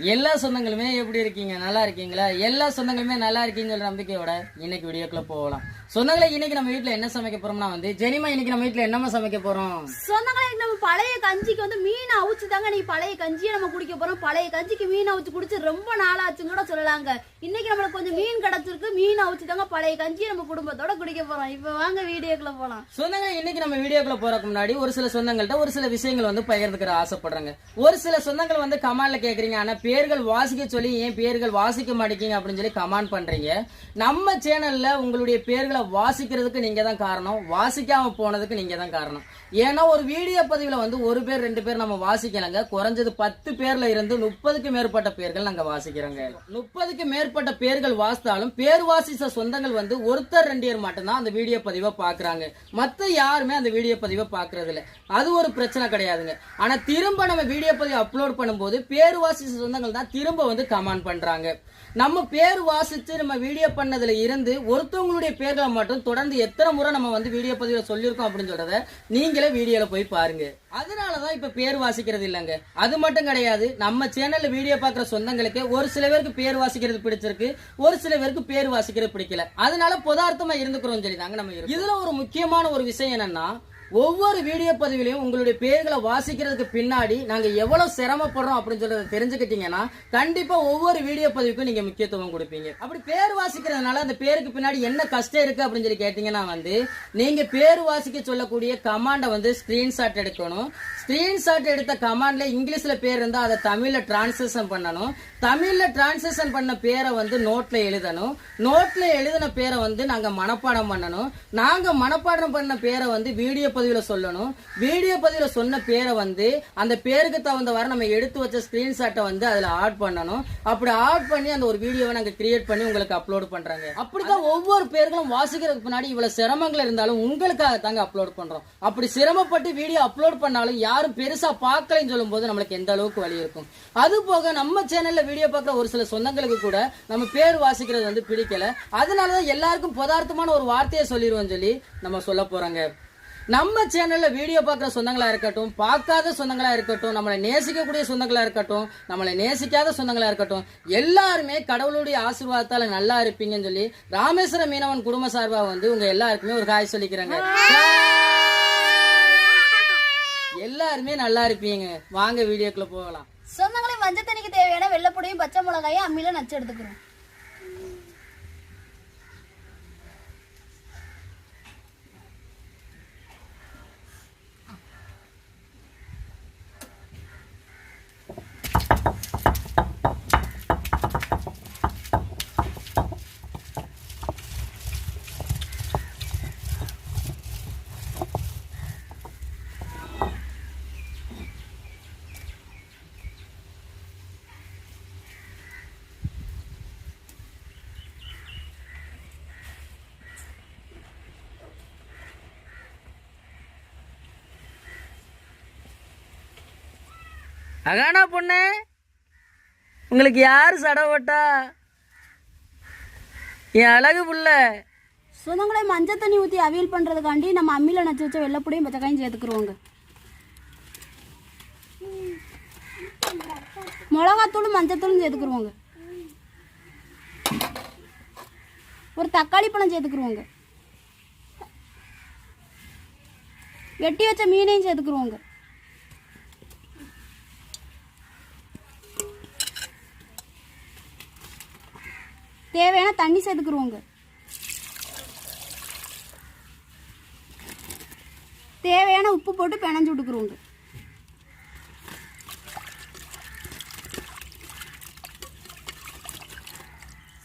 எல்லா சொந்தங்களுமே எப்படி இருக்கீங்க? நல்லா இருக்கீங்களா? எல்லா சொந்தங்களுமே நல்லா இருக்கீங்கிற நம்பிக்கையோட இன்னைக்கு வீடியோக்குள்ள போகலாம். சொந்தங்களை இன்னைக்கு நம்ம வீட்ல என்ன சமைக்க போறோம்னா வந்து ஜெனிமா இன்னைக்கு நம்ம வீட்ல என்னமா சமைக்க போறோம்? சொந்தங்களே நம்ம பழைய கஞ்சிக்கு வந்து மீன் அவிச்சு தாங்க நீ பழைய கஞ்சியை நம்ம குடிக்க போறோம். பழைய கஞ்சிக்கு மீன் அவிச்சு குடிச்சு ரொம்ப நாளாச்சுன்னு கூட சொல்லலாங்க. இன்னைக்கு நம்மளுக்கு கொஞ்சம் மீன் கிடைச்சிருக்கு. மீன் அவிச்சு தாங்க பழைய கஞ்சியை நம்ம குடும்பத்தோட குடிக்க போறோம். இப்ப வாங்க வீடியோக்குள்ள போலாம். சொந்தங்க இன்னைக்கு நம்ம வீடியோக்குள்ள போறதுக்கு முன்னாடி ஒரு சில சொந்தங்கள்ட்ட ஒரு சில விஷயங்கள் வந்து பகிர்ந்துக்கிற ஆசைப்படுறாங்க. ஒரு சில சொந்தங்கள் வந்து கமாண்ட்ல கேக்குறீங்க ஆனா பேர்கள் வாசிக்க சொல்லி ஏன் பேர்கள் வாசிக்க மாட்டேங்க அப்படின்னு சொல்லி கமாண்ட் பண்றீங்க. நம்ம சேனல்ல உங்களுடைய பேர்களை வாசிக்கிறதுக்கு நீங்க தான் காரணம். வாசிக்காம போனதுக்கு நீங்க தான் காரணம். ஏன்னா ஒரு வீடியோ பதிவுல வந்து ஒரு பேர் ரெண்டு பேர் நம்ம வாசிக்கலங்க. குறைஞ்சது பத்து பேர்ல இருந்து முப்பதுக்கு மேற்பட்ட பேர்கள் நாங்க வாசிக்கிறோங்க. முப்பதுக்கு மேற்பட்ட பேர்கள் வாசித்தாலும் பேர் வாசிச்ச சொந்தங்கள் வந்து ஒருத்தர் ரெண்டு பேர் மட்டும்தான் அந்த வீடியோ பதிவை பாக்குறாங்க மத்த யாருமே அந்த வீடியோ பதிவை பாக்குறது இல்ல அது ஒரு பிரச்சனை கிடையாதுங்க. ஆனா திரும்ப நம்ம வீடியோ பதிவு அப்லோட் பண்ணும்போது பேர் வாசிச்ச சொந்தங்கள் தான் திரும்ப வந்து கமெண்ட் பண்றாங்க. நம்ம பேர் வாசித்து நம்ம வீடியோ பண்ணதில் இருந்து ஒருத்தவங்களுடைய பேர்களை மட்டும் தொடர்ந்து எத்தனை முறை நம்ம வந்து வீடியோ பதிவில் சொல்லியிருக்கோம் அப்படின்னு சொல்கிறத நீங்களே வீடியோவில் போய் பாருங்க. அதனாலதான் இப்போ பேர் வாசிக்கிறது இல்லைங்க. அது மட்டும் கிடையாது நம்ம சேனலில் வீடியோ பார்க்குற சொந்தங்களுக்கு ஒரு சில பேருக்கு பேர் வாசிக்கிறது பிடிச்சிருக்கு ஒரு சில பேருக்கு பேர் வாசிக்கிறது பிடிக்கல. அதனால பொதார்த்தமாக இருந்துக்கிறோம் சொல்லி தாங்க நம்ம இதில் ஒரு முக்கியமான ஒரு விஷயம் என்னன்னா ஒவ்வொரு வீடியோ பதிவிலையும் உங்களுடைய பேர்களை வாசிக்கிறதுக்கு பின்னாடி நாங்க எவ்வளவு சிரமப்படுறோம் அப்படின்னு சொல்றத தெரிஞ்சுக்கிட்டீங்கன்னா கண்டிப்பா ஒவ்வொரு வீடியோ பதிவுக்கும் நீங்க முக்கியத்துவம் கொடுப்பீங்க. அப்படி பேர் வாசிக்கிறதுனால அந்த பேருக்கு பின்னாடி என்ன கஷ்டம் இருக்கு அப்படின்னு சொல்லி கேட்டீங்கன்னா வந்து நீங்க பேர் வாசிக்க சொல்லக்கூடிய கமாண்டை வந்து ஸ்கிரீன்ஷாட் எடுக்கணும். ஸ்கிரீன்ஷாட் எடுத்த கமாண்ட்ல இங்கிலீஷ்ல பேர் இருந்தா அதை தமிழ்ல டிரான்ஸ்லேஷன் பண்ணணும். தமிழ்ல டிரான்ஸ்லேஷன் பண்ண பேரை வந்து நோட்ல எழுதணும். நோட்ல எழுதின பேரை வந்து நாங்க மனப்பாடம் பண்ணணும். நாங்க மனப்பாடம் பண்ண பேரை வந்து வீடியோ பதிவுல சொல்லணும். வீடியோ பதிவுல சொன்ன பேரை வந்து அந்த பேருக்கு தகுந்தவாறு நம்ம எடுத்து வச்ச ஸ்கிரீன்ஷாட்டை வந்து அதுல ஆட் பண்ணணும். அப்படி ஆட் பண்ணி அந்த ஒரு வீடியோவை நாங்க கிரியேட் பண்ணி உங்களுக்கு அப்லோட் பண்றாங்க. அப்படிதான் ஒவ்வொரு பேர்களும் வாசிக்கிறதுக்கு முன்னாடி இவ்வளவு சிரமங்கள் இருந்தாலும் உங்களுக்காக தாங்க அப்லோட் பண்றோம். அப்படி சிரமப்பட்டு வீடியோ அப்லோட் பண்ணாலும் யாரும் பெருசா பார்க்கலைன்னு சொல்லும் போது நம்மளுக்கு எந்த அளவுக்கு வழி இருக்கும். அது போக நம்ம சேனல்ல வீடியோ பார்க்குற ஒரு சில சொந்தங்களுக்கு கூட நம்ம பேர் வாசிக்கிறது வந்து பிடிக்கல. அதனாலதான் எல்லாருக்கும் பதார்த்தமான ஒரு வார்த்தையை சொல்லிடுவோம் சொல்லி நம்ம சொல்ல போறோங்க. நம்ம சேனல்ல வீடியோ பார்க்குற சொந்தங்களா இருக்கட்டும் பார்க்காத சொந்தங்களா இருக்கட்டும் நம்மளை நேசிக்கக்கூடிய சொந்தங்களா இருக்கட்டும் நம்மளை நேசிக்காத சொந்தங்களா இருக்கட்டும் எல்லாருமே கடவுளுடைய ஆசீர்வாதத்தால நல்லா இருப்பீங்கன்னு சொல்லி ராமேஸ்வர மீனவன் குடும்ப சார்பா வந்து உங்க எல்லாருக்குமே ஒரு காய் சொல்லிக்கிறாங்க. எல்லாருமே நல்லா இருப்பீங்க. வாங்க வீடியோக்குள்ள போகலாம். சொந்தங்களையும் மஞ்சள் தண்ணிக்கு தேவையான வெள்ளப்பொடியும் பச்சை மிளகாயும் அம்மியில நச்சு எடுத்துக்கிறோம். அகானா பொண்ணு? உங்களுக்கு யார் சடை போட்டா என் அழகு புள்ள. சொந்தங்களே மஞ்சள் தண்ணி ஊற்றி அவியல் பண்ணுறதுக்காண்டி நம்ம அம்மியில் நச்சு வச்ச வெள்ளைப்பொடியும் பச்சைக்காயும் சேர்த்துக்குருவோங்க. மிளகாத்தூளும் மஞ்சத்தூளும் சேர்த்துக்குருவோங்க. ஒரு தக்காளி பழம் சேர்த்துக்குருவோங்க. வெட்டி வச்ச மீனையும் சேர்த்துக்குருவோங்க தேவையான தண்ணி சேர்த்துக்கிறோங்க தேவையான உப்பு போட்டு பிணைஞ்சு விட்டுக்குருவோங்க.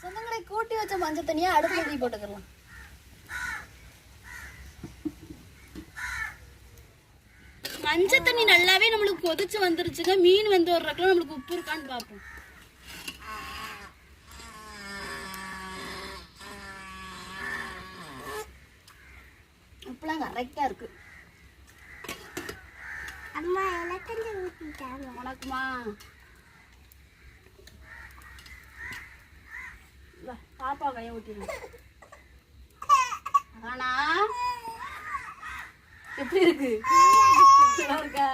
சொந்தங்களை கூட்டி வச்ச மஞ்சள் தண்ணியை அடுப்பு தீ போட்டுக்கலாம் மஞ்சள் தண்ணி நல்லாவே நம்மளுக்கு கொதிச்சு வந்துருச்சுங்க. மீன் வந்து வர்றதுக்குள்ள நம்மளுக்கு உப்பு இருக்கான்னு பார்ப்போம். உப்புலாம் கரெக்டா இருக்கு. அம்மா எனக்கு ஊத்திட்டாங்க? உனக்குமா? பாப்பா கைய ஊட்டிடுங்க ஆனா எப்படி இருக்கு? இருக்கா?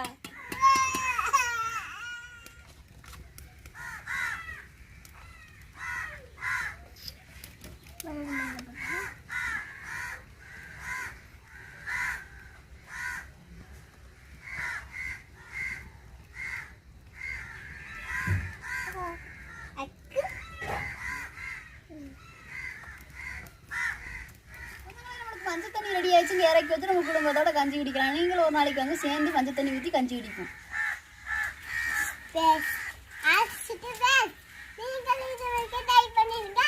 இறக்கி வச்சு நம்ம குடும்பத்தோட கஞ்சி குடிக்கலாம். நீங்களும் ஒரு நாளைக்கு வந்து சேர்ந்து மஞ்சள் தண்ணி ஊற்றி கஞ்சி குடிப்போம். நீங்கள் இது வரைக்கும் ட்ரை பண்ணிருங்க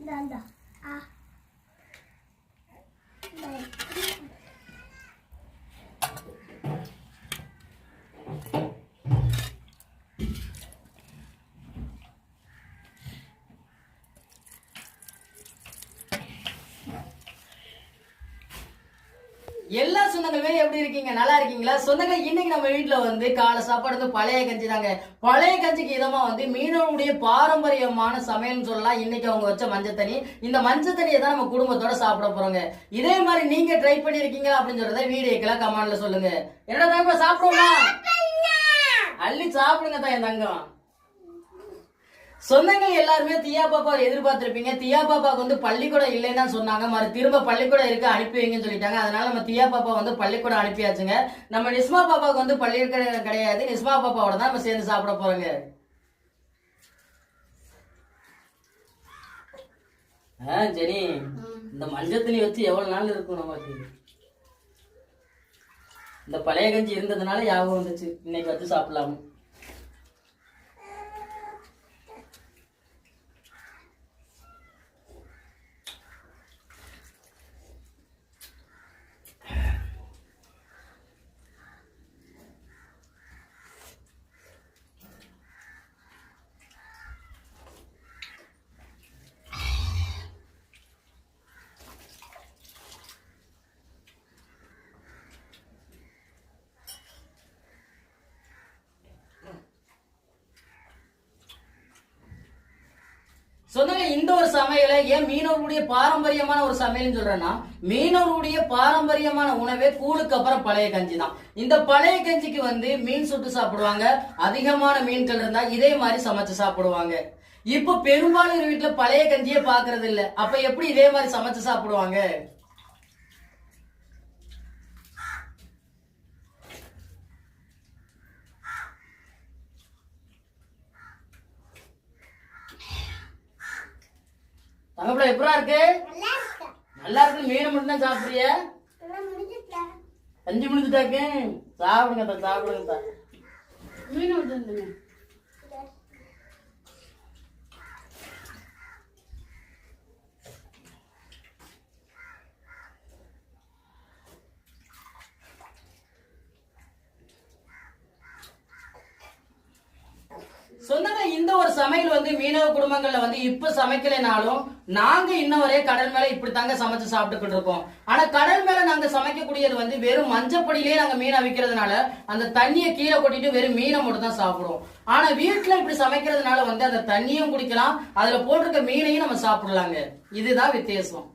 இந்தாண்டா ஆ எல்லா சொந்தங்களுமே எப்படி இருக்கீங்க? நல்லா இருக்கீங்களா? சொந்தங்கள் இன்னைக்கு நம்ம வீட்ல வந்து காலை சாப்பாடு வந்து பழைய கஞ்சி தாங்க. பழைய கஞ்சிக்கு இதமா வந்து மீனவனுடைய பாரம்பரியமான சமையல்னு சொல்லலாம். இன்னைக்கு அவங்க வச்ச மஞ்சள் தண்ணி இந்த மஞ்சள் தண்ணியை தான் நம்ம குடும்பத்தோட சாப்பிட போறோங்க. இதே மாதிரி நீங்க ட்ரை பண்ணிருக்கீங்க அப்படின்னு சொல்றத வீடியோக்கெல்லாம் கமெண்ட்ல சொல்லுங்க. என்னடா தாங்க சாப்பிடுவோமா? அள்ளி சாப்பிடுங்க தான் என் தங்கம். சொந்தங்கள் எல்லாருமே தியா பாப்பா எதிர்பார்த்திருப்பீங்க. தியா பாப்பாவுக்கு வந்து பள்ளிக்கூடம் இல்லைன்னு தான் சொன்னாங்க. மறு திரும்ப பள்ளிக்கூடம் இருக்கு அனுப்பி வைங்கன்னு சொல்லிட்டாங்க. அதனால நம்ம தியா பாப்பா வந்து பள்ளிக்கூடம் அனுப்பியாச்சுங்க. நம்ம நிஸ்மா பாப்பாவுக்கு வந்து பள்ளிக்கூடம் கிடையாது. நிஸ்மா பாப்பாவோட தான் நம்ம சேர்ந்து சாப்பிட போறோங்க. ஆ சரி இந்த மஞ்சள் தண்ணி வச்சு எவ்வளவு நாள் இருக்கும் நமக்கு? இந்த பழைய கஞ்சி இருந்ததுனால ஞாபகம் வந்துச்சு. இன்னைக்கு வச்சு சாப்பிடலாமா சொன்னாங்க இந்த ஒரு சமையலை ஏன் மீனவர்களுடைய பாரம்பரியமான ஒரு சமையல்னு சொல்றேன்னா மீனவர்களுடைய பாரம்பரியமான உணவே கூழுக்கு அப்புறம் பழைய கஞ்சி தான். இந்த பழைய கஞ்சிக்கு வந்து மீன் சுட்டு சாப்பிடுவாங்க அதிகமான மீன்கள் இருந்தா இதே மாதிரி சமைச்சு சாப்பிடுவாங்க. இப்போ பெரும்பாலும் வீட்டுல பழைய கஞ்சியே பாக்குறது இல்ல அப்ப எப்படி இதே மாதிரி சமைச்சு சாப்பிடுவாங்க? தங்கப்பட எப்படா இருக்கு? நல்லா இருக்கு. மீன் மட்டும் தான் சாப்பிடுறிய கஞ்சி முடிஞ்சுட்டாக்கு சாப்பிடுங்க தா சாப்பிடுங்க தா மீன் விட்டுருந்துங்க சொந்தங்க இந்த ஒரு சமையல் வந்து மீனவ குடும்பங்கள்ல வந்து இப்ப சமைக்கலைனாலும் நாங்க இன்ன வரைய கடல் மேல இப்படி தாங்க சமைச்சு சாப்பிட்டுக்கிட்டு இருக்கோம். ஆனா கடல் மேல நாங்க சமைக்கக்கூடியது வந்து வெறும் மஞ்சப்படியிலே நாங்க மீனை விற்கிறதுனால அந்த தண்ணியை கீழே கொட்டிட்டு வெறும் மீனை மட்டும் தான் சாப்பிடுவோம். ஆனா வீட்டுல இப்படி சமைக்கிறதுனால வந்து அந்த தண்ணியும் குடிக்கலாம் அதுல போட்டிருக்க மீனையும் நம்ம சாப்பிடலாங்க. இதுதான் வித்தியாசம்.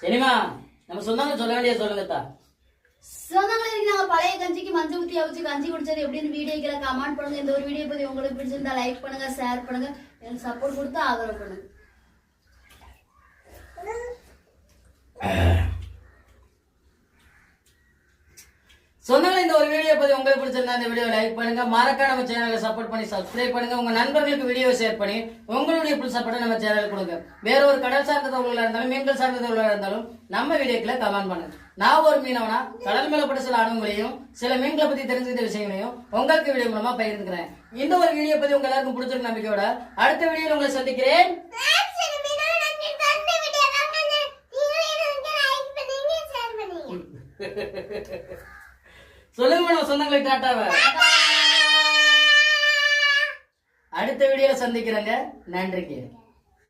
சரிமா நம்ம சொன்னாங்க சொல்ல வேண்டிய சொல்லுங்கத்தா. சொந்தங்களை பழைய கஞ்சிக்கு மஞ்சள் ஊத்தி அவிச்சு கஞ்சி குடிச்சது எப்படின்னு வீடியோக்கில கமெண்ட் பண்ணுங்க. இந்த ஒரு வீடியோ பத்தி உங்களுக்கு பிடிச்சிருந்தா லைக் பண்ணுங்க ஷேர் பண்ணுங்க. எனக்கு சப்போர்ட் கொடுத்து ஆதரவு பண்ணுங்க. சொந்தங்களே இந்த ஒரு வீடியோ பத்தி உங்களுக்கு பிடிச்சிருந்தா இந்த வீடியோ லைக் பண்ணுங்க. மறக்காம நம்ம சேனலை சப்போர்ட் பண்ணி சப்ஸ்கிரைப் பண்ணுங்க. உங்க நண்பர்களுக்கு வீடியோ ஷேர் பண்ணி உங்களுடைய ஃபுல் சப்போர்ட்டை நம்ம சேனலுக்கு கொடுங்க. வேற ஒரு கடல் சார்ந்த தகவல்களா இருந்தாலும் மீன்கள் சார்ந்த தகவல்களா இருந்தாலும் நம்ம வீடியோக்குள்ள கமெண்ட் பண்ணுங்க. நான் ஒரு மீனவனா கடல் மேல சில அனுபவங்களையும் சில மீன்களை பத்தி தெரிஞ்சுக்கிட்ட விஷயங்களையும் உங்களுக்கு வீடியோ மூலமா பகிர்ந்துக்கிறேன். இந்த ஒரு வீடியோ பத்தி உங்க எல்லாருக்கும் பிடிச்சிருக்க நம்பிக்கையோட அடுத்த வீடியோ உங்களை சந்திக்கிறேன். Thanks, இந்த சொல்லுங்க மேடம் சொந்தங்களுக்கு டாட்டாவை. அடுத்த வீடியோ சந்திக்கிறேங்க. நன்றிங்க.